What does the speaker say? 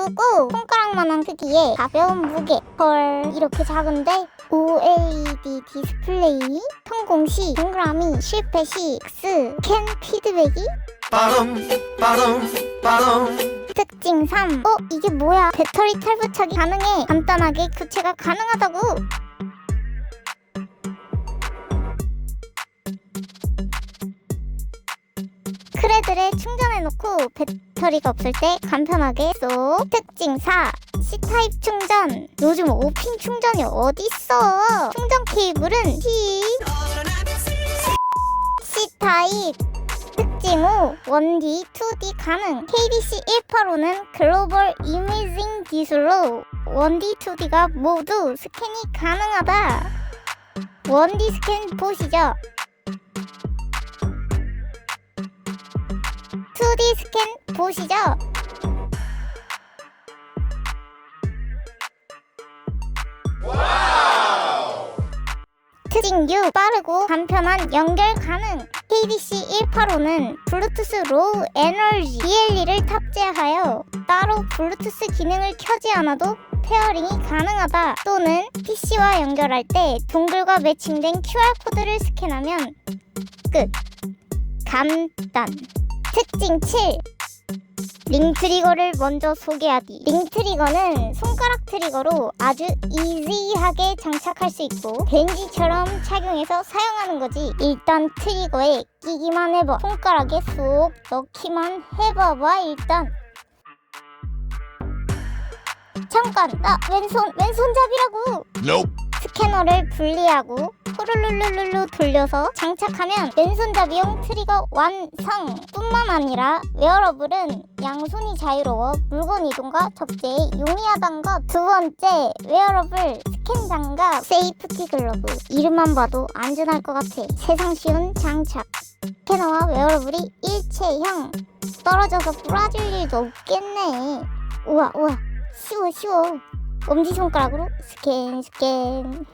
띄우고 손가락만한 크기의 가벼운 무게 헐 이렇게 작은데 OLED 디스플레이 성공 시 동그라미 실패 시 X 캔 피드백이 빠름 빠름 빠름 특징 3 어? 이게 뭐야? 배터리 탈부착이 가능해? 간단하게 교체가 가능하다고 크레드를 충전해놓고 배터리가 없을 때 간편하게 쏙 특징 4 C타입 충전. 요즘 5핀 충전이 어딨어? 충전 케이블은 C C타입. 특징 5 1D, 2D 가능. KDC 185는 글로벌 이미징 기술로 1D, 2D가 모두 스캔이 가능하다. 1D 스캔 보시죠 2D 스캔 보시죠. 특징 6 빠르고 간편한 연결 가능. KDC 185는 블루투스 로우 에너지 BLE를 탑재하여 따로 블루투스 기능을 켜지 않아도 페어링이 가능하다. 또는 PC와 연결할 때 동글과 매칭된 QR코드를 스캔하면 끝. 간단 특징 7 링 트리거를 먼저 소개하기. 링 트리거는 손가락 트리거로 아주 이지하게 장착할 수 있고 벤지처럼 착용해서 사용하는 거지. 일단 트리거에 끼기만 해봐. 손가락에 쏙 넣기만 해봐봐 일단. 잠깐 나 왼손 왼손잡이라고. Nope 스캐너를 분리하고 후룰룰룰룰루 돌려서 장착하면 왼손잡이용 트리거 완성! 뿐만 아니라 웨어러블은 양손이 자유로워 물건 이동과 적재에 용이하단 것. 두 번째, 웨어러블 스캔 장갑 세이프티 글러브. 이름만 봐도 안전할 것 같아. 세상 쉬운 장착. 스캐너와 웨어러블이 일체형. 떨어져서 부러질 일도 없겠네. 우와 우와 쉬워 쉬워. 엄지손가락으로 스캔 스캔.